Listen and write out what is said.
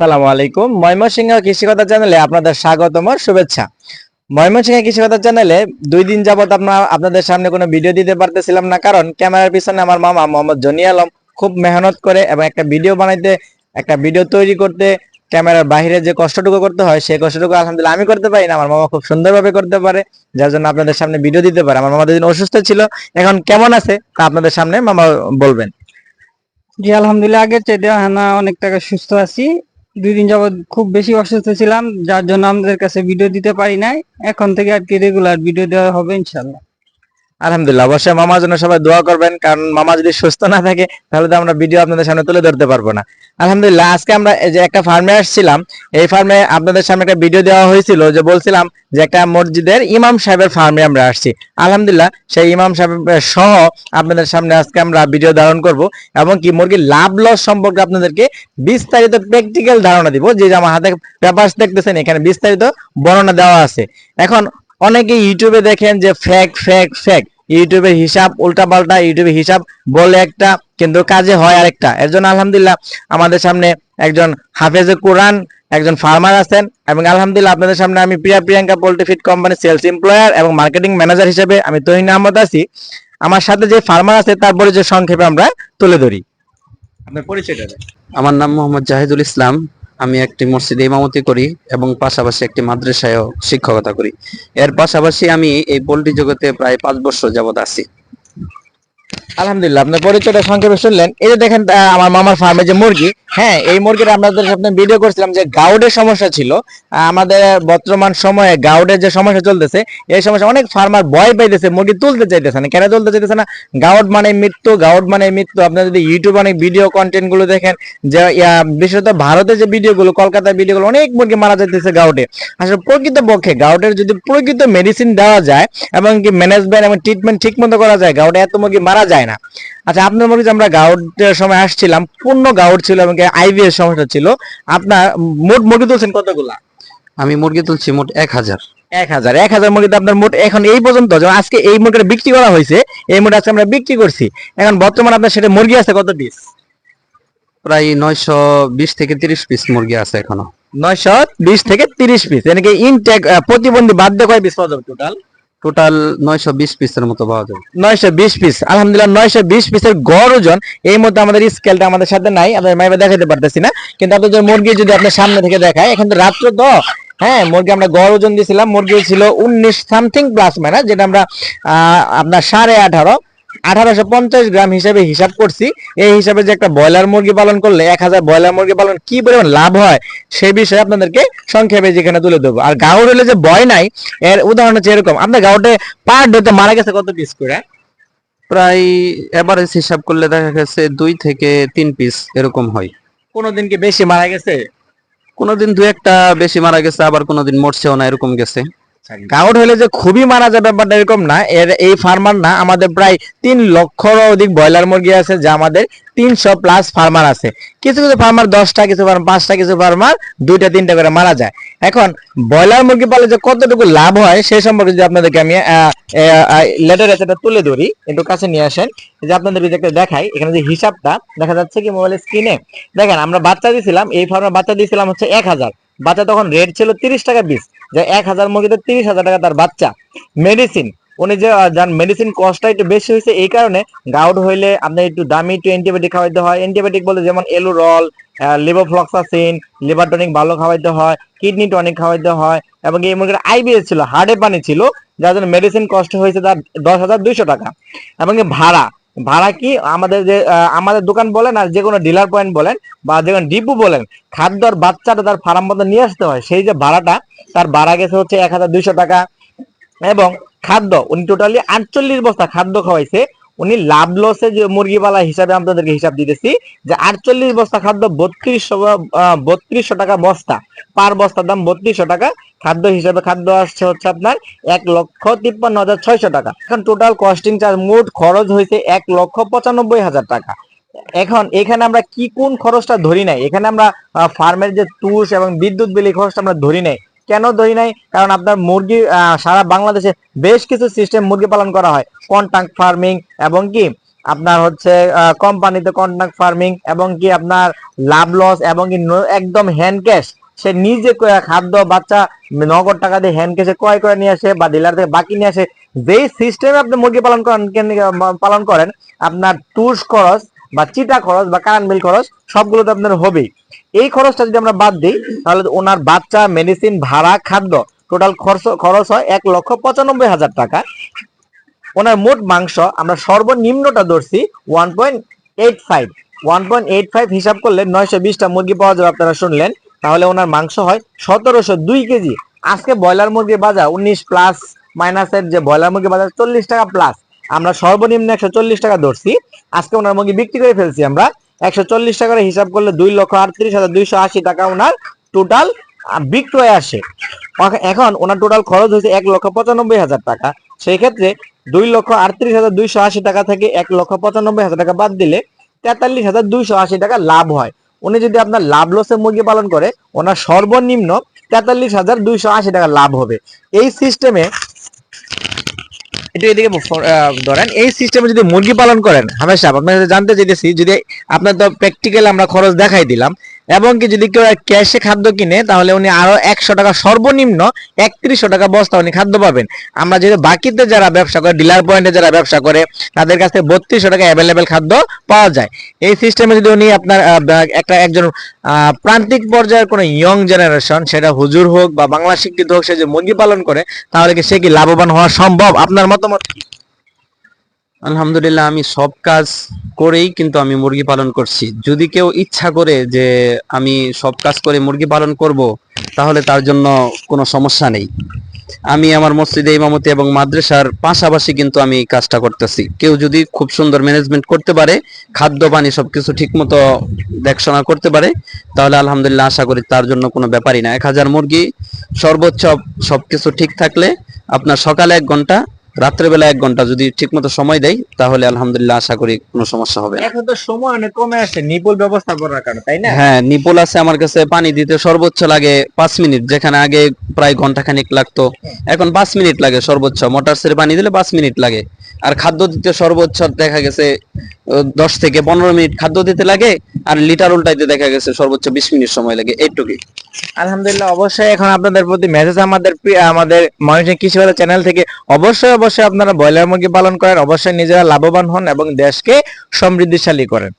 আসসালামু আলাইকুম। ময়মনসিংহ কৃষিকতা চ্যানেলে আপনাদের স্বাগতম ও শুভেচ্ছা। ময়মনসিংহ কৃষিকতা চ্যানেলে দুই দিন যাবত আপনার আপনাদের সামনে কোনো ভিডিও দিতে পারতেছিলাম না, কারণ ক্যামেরার পিছনে আমার মামা মোহাম্মদ জনি আলম খুব মেহনত করে এবং একটা ভিডিও বানাইতে, একটা ভিডিও তৈরি করতে, ক্যামেরার বাইরে যে কষ্টটুকু করতে হয়, সেই কষ্টটুকু আলহামদুলিল্লাহ আমি করতে পারি না, আমার মামা খুব সুন্দরভাবে করতে পারে, যার জন্য আপনাদের সামনে ভিডিও দিতে পারে। আমার মামা দুদিন অসুস্থ ছিল, এখন কেমন আছে তা আপনাদের সামনে মামা বলবেন। জি, আলহামদুলিল্লাহ, আগের চাইতে হানা অনেক টাকা সুস্থ আছি। দুই দিন যাবত খুব বেশি অসুস্থ ছিলাম, যার জন্য আমাদের কাছে ভিডিও দিতে পারি নাই। এখন থেকে আর কি রেগুলার ভিডিও দেওয়া হবে ইনশাল্লাহ আলহামদুলিল্লাহ, অবশ্যই মামার জন্য সবাই দোয়া করবেন, কারণ মামা যদি সুস্থ না থাকে, তাহলে তো আমরা ভিডিও আপনাদের সামনে তুলে ধরতে পারব না। আলহামদুলিল্লাহ, আজকে আমরা যে একটা ফার্মে আসছিলাম, এই ফার্মে আপনাদের সামনে একটা ভিডিও দেওয়া হয়েছিল, যে বলছিলাম যে একটা মসজিদের ইমাম সাহেবের ফার্মে আমরা আসছি। আলহামদুলিল্লাহ, সেই ইমাম সাহেব সহ আপনাদের সামনে আজকে আমরা ভিডিও ধারণ করব, এবং কি মুরগির লাভ লস সম্পর্কে আপনাদেরকে বিস্তারিত প্র্যাকটিক্যাল ধারণা দিব। যে আমার হাতে পেপারস দেখতেছেন, এখানে বিস্তারিত বর্ণনা দেওয়া আছে। এখন অনেকে ইউটিউবে দেখেন যে ফ্যাক ফ্যাক ফ্যাক ইউটিউবের হিসাব উল্টাপাল্টা ইউটিউবে হিসাব বলে একটা কিন্তু কাজে হয় আরেকটা। এর জন্য আলহামদুলিল্লাহ আমাদের সামনে একজন হাফেজে কোরআন একজন ফার্মার আছেন এবং আলহামদুলিল্লাহ আপনাদের সামনে আমি Priya Priyanka poultry feed company sales employer এবং মার্কেটিং ম্যানেজার হিসেবে আমি তহিন আহমদ আছি। আমার সাথে যে ফার্মার আছে তার পরিচয় সংক্ষেপে আমরা তুলে ধরি। আপনার পরিচয়টা আমার নাম মোহাম্মদ জাহিদুল ইসলাম। আমি একটি মসজিদে ইমামতি করি এবং পাশাপাশি একটি মাদ্রাসায়ও শিক্ষকতা করি। এর পাশাপাশি আমি এই পোল্ট্রি জগতে প্রায় পাঁচ বছর যাবত আছি। আলহামদুলিল্লাহ, আপনার পরিচয়টা সংক্ষেপে শুনলেন। এই যে দেখেন আমার মামার ফার্মে যে মুরগি হ্যাঁ এই মুরগিটা আপনাদের সামনে ভিডিও করছিলাম যে গাউডের সমস্যা ছিল। আমাদের বর্তমান সময়ে গাউডের যে সমস্যা চলতেছে, এই সমস্যা অনেক ফার্মার ভয় পাইতেছে, মুরগি তুলতে চাইতেছে না। কেন তুলতে চাইতেছে না? গাউড মানে মৃত্যু, গাউড মানে মৃত্যু। আপনার যদি ইউটিউব অনেক ভিডিও কন্টেন্টগুলো দেখেন, যে বিশেষত ভারতের যে ভিডিও গুলো, কলকাতার ভিডিও গুলো, অনেক মুরগি মারা যাইতেছে গাউডে। আসলে প্রকৃত পক্ষে গাউডের যদি প্রকৃত মেডিসিন দেওয়া যায়, এবং কি ম্যানেজমেন্ট এবং ট্রিটমেন্ট ঠিক মতো করা যায়, গাউডে এত মুরগি মারা যায় না। আচ্ছা আপনার যে আমরা গাউডের সময় আসছিলাম পূর্ণ গাউড ছিল এবং আইভিএস সমস্যা ছিল। আপনার মোট মুরগি তুলছেন কতগুলা? আমি মুরগি তুলছি মোট এক হাজার। এক হাজার। এক হাজার মুরগিতে আপনার মোট এখন এই পর্যন্ত যেমন আজকে এই মুরগিটা বিক্রি করা হয়েছে এই মুরগি আজকে আমরা বিক্রি করছি। এখন বর্তমানে আপনার সেটা মুরগি আছে কত পিস প্রায় নয়শো বিশ থেকে তিরিশ পিস মুরগি আছে এখনও। নয়শো বিশ থেকে তিরিশ পিস এনেকে ইনটেক প্রতিবন্ধী বাদ দিয়ে কয় পিস পাওয়া যাবে টোটাল টোটাল নয়শো বিশ পিসের মতো পাওয়া যাবে। নয়শো বিশ পিস আলহামদুলিল্লাহ, নয়শো বিশ পিসের গড় ওজন এই মধ্যে আমাদের স্কেলটা আমাদের সাথে নাই আপনার মাইবা দেখাতে পারতেছি না। কিন্তু আপনাদের মুরগি যদি আপনার সামনে থেকে দেখায়, এখন তো রাত্র তো হ্যাঁ মুরগি আমরা গড় ওজন দিয়েছিলাম মুরগি ছিল উনিশ সামথিং প্লাস মাইনাস যেটা আমরা আপনার সাড়ে আঠারো। আঠারোশো পঞ্চাশ গ্রাম হিসাবে হিসাব করছি। এই হিসাবে যে একটা ব্রয়লার মুরগি পালন করলে এক হাজার ব্রয়লার মুরগি পালন কি পরিমাণ লাভ হয় সেই বিষয়ে আপনাদেরকে সংক্ষেপে যেখানে তুলে দেবো আর গাউড হলে যে ভয় নাই এর উদাহরণ হচ্ছে এরকম। আপনার গাউডে পার ডেতে মারা গেছে কত পিস করে? প্রায় এভারেজ হিসাব করলে দেখা গেছে দুই থেকে তিন পিস এরকম হয়। কোনোদিন কি বেশি মারা গেছে? কোনোদিন দু একটা বেশি মারা গেছে আবার কোনোদিন মরছেও না এরকম গেছে। গাউড হলে যে খুবই মারা যাবে ব্যাপারটা এরকম না। এর এই ফার্মার না, আমাদের প্রায় তিন লক্ষর অধিক ব্রয়লার মুরগি আছে, যা আমাদের তিনশো প্লাস ফার্মার আছে। কিছু কিছু ফার্মার দশটা, কিছু ফার্মার পাঁচটা, কিছু ফার্মার দুইটা, তিনটা করে মারা যায়। এখন ব্রয়লার মুরগি পালে যে কতটুকু লাভ হয় সেই সম্পর্কে যদি আপনাদেরকে আমি লেটার সেটা তুলে ধরি, একটু কাছে নিয়ে আসেন। যে আপনাদের যদি একটা দেখাই, এখানে যে হিসাবটা, দেখা যাচ্ছে কি মোবাইলের স্ক্রিনে দেখেন, আমরা বাচ্চা দিয়েছিলাম এই ফার্মার বাচ্চা দিয়েছিলাম হচ্ছে এক হাজার। বাচ্চা তখন রেট ছিল তিরিশ টাকা পিস যে এক হাজার মুরগিতে তিরিশ হাজার টাকা তার বাচ্চা। মেডিসিন উনি যে যান মেডিসিন কস্টটা একটু বেশি হয়েছে, এই কারণে গাউড হইলে আপনার একটু দামি একটু অ্যান্টিবায়োটিক খাওয়াইতে হয়। অ্যান্টিবায়োটিক বলে যেমন এলুরল লিভোফ্লক্সাসিন লিভার টনিক ভালো খাওয়াইতে হয় কিডনি টনিক খাওয়াইতে হয়, এবং এই মুরগির আইবিএস ছিল হার্টে পানি ছিল, যার জন্য মেডিসিন কষ্ট হয়েছে তার দশ হাজার দুইশো টাকা। এবং ভাড়া ভাড়া কি? আমাদের যে আমাদের দোকান বলেন আর যে কোনো ডিলার পয়েন্ট বলেন বা যে কোনো ডিপু বলেন, খাদ্য আর বাচ্চাটা তার ফার্ম মতো নিয়ে আসতে হয়। সেই যে ভাড়াটা, তার ভাড়া গেছে হচ্ছে এক হাজার দুইশো টাকা এবং খাদ্য, উনি টোটালি আটচল্লিশ বস্তা খাদ্য খাওয়াইছে উনি লাভ লসে যে মুরগিওয়ালা হিসাবে আপনাদেরকে হিসাব দিতেছি, যে আটচল্লিশ বস্তা খাদ্য বত্রিশশো বত্রিশশো টাকা বস্তা। পার বস্তার দাম বত্রিশশো টাকা। খাদ্য হিসাবে খাদ্য আসছে হচ্ছে আপনার এক লক্ষ তিপ্পান্ন হাজার ছয়শো টাকা। এখন টোটাল কস্টিং চার্জ মোট খরচ হয়েছে এক লক্ষ পঁচানব্বই হাজার টাকা। এখন এখানে আমরা কি কোন খরচটা ধরি নাই? এখানে আমরা ফার্মের যে তুষ এবং বিদ্যুৎ বিলি খরচটা আমরা ধরি নাই। কেন ধরি নাই? কারণ আপনার মুরগি সারা বাংলাদেশে বেশ কিছু সিস্টেম মুরগি পালন করা হয়। কন্ট্রাক্ট ফার্মিং এবং কি? আপনার হচ্ছে কোম্পানিতে কন্ট্রাক্ট ফার্মিং এবং কি আপনার লাভ লস এবং কি একদম হ্যান্ড ক্যাশ সে নিজে খাদ্য বাচ্চা নগদ টাকা দিয়ে হ্যান্ড ক্যাশে ক্রয় করে নিয়ে আসে বা ডিলার থেকে বাকি নিয়ে আসে। যেই সিস্টেমে আপনি মুরগি পালন করেন পালন করেন, আপনার টুস খরচ বা চিটা খরচ বা কারেন্ট বিল খরচ সবগুলো তো আপনার হবেই। এই খরচটা যদি আমরা বাদ দিই, তাহলে ওনার বাচ্চা মেডিসিন ভাড়া, খাদ্য টোটাল খরচ খরচ হয় এক লক্ষ পঁচানব্বই হাজার টাকা। ওনার মোট মাংস, আমরা সর্বনিম্নটা ধরছি one point eight five one point eight five হিসাব করলে নয়শো বিশটা মুরগি পাওয়া যাবে আপনারা শুনলেন। তাহলে ওনার মাংস হয় সতেরোশো দুই কেজি। আজকে ব্রয়লার মুরগির বাজার উনিশ প্লাস মাইনাসের যে ব্রয়লার মুরগির বাজার চল্লিশ টাকা প্লাস আমরা সর্বনিম্ন একশো চল্লিশ টাকা ধরছি। আজকে ওনার মুরগি বিক্রি করে ফেলছি আমরা। একশো চল্লিশ টাকা করে হিসাব করলে দুই লক্ষ আটত্রিশ হাজার দুইশো আশি টাকা ওনার টোটাল বিক্রয় আসে। এখন ওনার টোটাল খরচ হয়েছে এক লক্ষ পঁচানব্বই হাজার টাকা। সেই ক্ষেত্রে দুই লক্ষ আটত্রিশ হাজার দুইশো আশি টাকা থেকে এক লক্ষ পঁচানব্বই হাজার টাকা বাদ দিলে তেতাল্লিশ হাজার দুইশো আশি টাকা লাভ হয়। উনি যদি আপনার লাভ লসে মুরগি পালন করে, ওনার সর্বনিম্ন তেতাল্লিশ হাজার দুইশো আশি টাকা লাভ হবে। এই সিস্টেমে একটু এদিকে ধরেন, এই সিস্টেমে যদি মুরগি পালন করেন, হামেশা আপনার জানতে চাইতেছি, যদি আপনার তো প্র্যাকটিক্যাল আমরা খরচ দেখাই দিলাম এবং কি যদি কেউ ক্যাশে খাদ্য কিনে, তাহলে উনি আরও একশো টাকা সর্বনিম্ন একত্রিশশো টাকা বস্তা উনি খাদ্য পাবেন। আমরা যেহেতু বাকিতে যারা ব্যবসা করে ডিলার পয়েন্টে যারা ব্যবসা করে, তাদের কাছ থেকে বত্রিশশো টাকা অ্যাভেলেবেল খাদ্য পাওয়া যায়। এই সিস্টেমে যদি উনি আপনার একটা একজন প্রান্তিক পর্যায়ের কোনো ইয়ং জেনারেশন সেটা হুজুর হোক বা বাংলা শিক্ষিত হোক, সে যে মুরগি পালন করে, তাহলে কি সে কি লাভবান হওয়া সম্ভব? আপনার মতামত? আলহামদুলিল্লাহ, আমি সব কাজ করেই কিন্তু আমি মুরগি পালন করছি। যদি কেউ ইচ্ছা করে যে আমি সব কাজ করে মুরগি পালন করব, তাহলে তার জন্য কোনো সমস্যা নেই। আমি আমার মসজিদে, ইমামতি এবং মাদ্রাসার পাশাপাশি কিন্তু আমি কাজটা করতেছি। কেউ যদি খুব সুন্দর ম্যানেজমেন্ট করতে পারে, খাদ্য, পানি সবকিছু ঠিক মতো দেখশোনা করতে পারে, তাহলে আলহামদুলিল্লাহ আশা করি তার জন্য কোনো ব্যাপারই না। এক হাজার মুরগি সর্বোচ্চ সবকিছু ঠিক থাকলে আপনার সকালে এক ঘণ্টা রাত্রেবেলা এক ঘণ্টা যদি ঠিকমতো সময় দেয় তাহলে আলহামদুলিল্লাহ আশা করি কোনো সমস্যা হবে এখন তো সময় অনেক কমে আসে নিপুল ব্যবস্থা করার কারণে তাই না? হ্যাঁ নিপল আছে আমার কাছে পানি দিতে সর্বোচ্চ লাগে পাঁচ মিনিট যেখানে আগে প্রায় ঘণ্টা খানিক লাগতো। এখন পাঁচ মিনিট লাগে সর্বোচ্চ মোটর সেরে পানি দিলে পাঁচ মিনিট লাগে। আর খাদ্য দিতে সর্বোচ্চ দেখা গেছে দশ থেকে পনেরো মিনিট খাদ্য দিতে লাগে আর লিটার উল্টাইতে দেখা গেছে সর্বোচ্চ বিশ মিনিট সময় লাগে এইটুকুই। আলহামদুলিল্লাহ, অবশ্যই এখন আপনাদের প্রতি মেসেজ আমাদের আমাদের মানুষের কৃষি বাজার চ্যানেল থেকে অবশ্যই অবশ্যই আপনারা ব্রয়লার মুরগি পালন করেন, অবশ্যই নিজেরা লাভবান হন এবং দেশকে সমৃদ্ধিশালী করেন।